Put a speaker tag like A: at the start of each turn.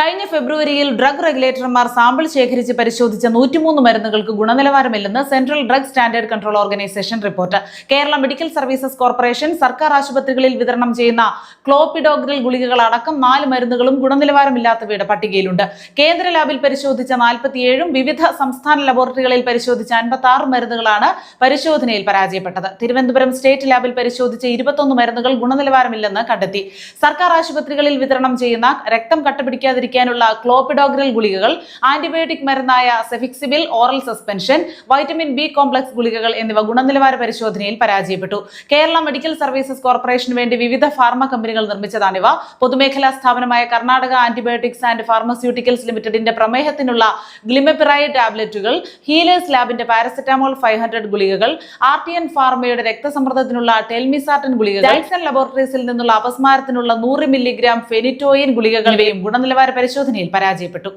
A: കഴിഞ്ഞ ഫെബ്രുവരിയിൽ drug റെഗുലേറ്റർമാർ sample ശേഖരിച്ച് പരിശോധിച്ച നൂറ്റിമൂന്ന് മരുന്നുകൾക്ക് ഗുണനിലവാരമില്ലെന്ന് central drug standard control organisation report. Kerala medical services corporation സർക്കാർ ആശുപത്രികളിൽ വിതരണം ചെയ്യുന്ന ക്ലോപ്പിഡോഗ്രൽ ഗുളികകൾ അടക്കം നാല് മരുന്നുകളും ഗുണനിലവാരമില്ലാത്തവയുടെ പട്ടികയിലുണ്ട്. കേന്ദ്ര ലാബിൽ പരിശോധിച്ച നാൽപ്പത്തിയേഴും വിവിധ സംസ്ഥാന ലബോറട്ടറികളിൽ പരിശോധിച്ച അൻപത്തി ആറ് മരുന്നുകളാണ് പരിശോധനയിൽ പരാജയപ്പെട്ടത്. തിരുവനന്തപുരം സ്റ്റേറ്റ് ലാബിൽ പരിശോധിച്ച ഇരുപത്തൊന്ന് മരുന്നുകൾ ഗുണനിലവാരമില്ലെന്ന് കണ്ടെത്തി. സർക്കാർ ആശുപത്രികളിൽ വിതരണം ചെയ്യുന്ന രക്തം കട്ടപിടിക്കാതിരിക്കാനുള്ള ക്ലോപ്പിഡോഗ്രൽ ഗുളികകൾ ആന്റിബയോട്ടിക് മരുന്നായ സെഫിക്സിബിൽ oral suspension vitamin B complex ഗുളികകൾ എന്നിവ ഗുണനിലവാര പരിശോധനയിൽ പരാജയപ്പെട്ടു. കേരള മെഡിക്കൽ സർവീസസ് കോർപ്പറേഷന് വേണ്ടി വിവിധ ഫാർമ കമ്പനികൾ നിർമ്മിച്ചതാണിവ. പൊതുമേഖലാ സ്ഥാപനമായ കർണാടക ആന്റിബയോട്ടിക്സ് ആൻഡ് ഫാർമസ്യൂട്ടിക്കൽസ് ലിമിറ്റഡിന്റെ പ്രമേഹത്തിനുള്ള ഗ്ലിമെപിറൈ ടാബ്ലറ്റുകൾ ഹീലേഴ്സ് ലാബിന്റെ പാരസെറ്റാമോൾ ഫൈവ് ഹൺഡ്രഡ് ഗുളികകൾ ആർ ടി എൻ ഫാർമയുടെ രക്തസമ്മർദ്ദത്തിനുള്ള ടെൽമിസാർട്ടൻ ഗുളികകൾ ലബോറട്ടറീസിൽ നിന്നുള്ള അപസ്മാരത്തിനുള്ള നൂറ് മില്ലിഗ്രാം ഫെനിറ്റോയിൻ ഗുളികകളുടെയും ഗുണനിലവാര പരിശോധനയിൽ പരാജയപ്പെട്ടു